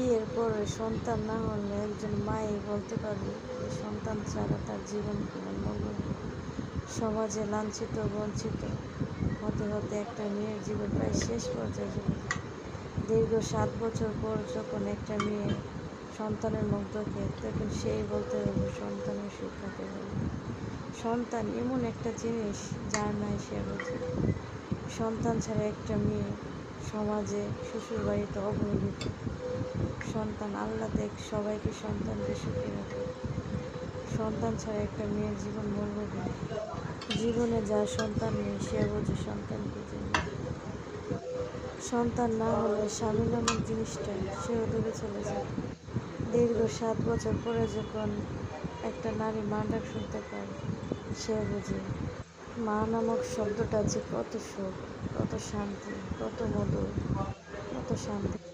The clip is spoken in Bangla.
বিয়ের পরে সন্তান না হলে একজন মাই বলতে পারবে, সন্তান ছাড়া তার জীবন কেমন মূল্য সমাজে লাঞ্ছিত, বঞ্চিত হতে হতে একটা মেয়ের জীবন প্রায় শেষ পর্যায়ে চলে দীর্ঘ সাত বছর পর যখন একটা মেয়ে সন্তানের মুখ দেখে, তখন সেই বলতে হবে সন্তানের শিক্ষাকে হবে। সন্তান এমন একটা জিনিস যার নাই সে বোঝে। সন্তান ছাড়া একটা মেয়ে সমাজে শ্বশুর বাড়িতে অবহেলিত সন্তান, আল্লাহ দেখ, সবাইকে সন্তানকে সুখী রাখে। সন্তান ছাড়া একটা মেয়ের জীবন মূল্যহীন জীবনে যা সন্তান নেই, সে বোঝে সন্তানকে জন্য সন্তান না হলে স্বামী নামক জিনিসটা সেও দূরে চলে যায়। দীর্ঘ সাত বছর পরে যখন একটা নারী মা ডাক শুনতে পায় সে বোঝে। মা নামক শব্দটা যে কত সুখ কত শান্তি কত মধুর কত শান্তি।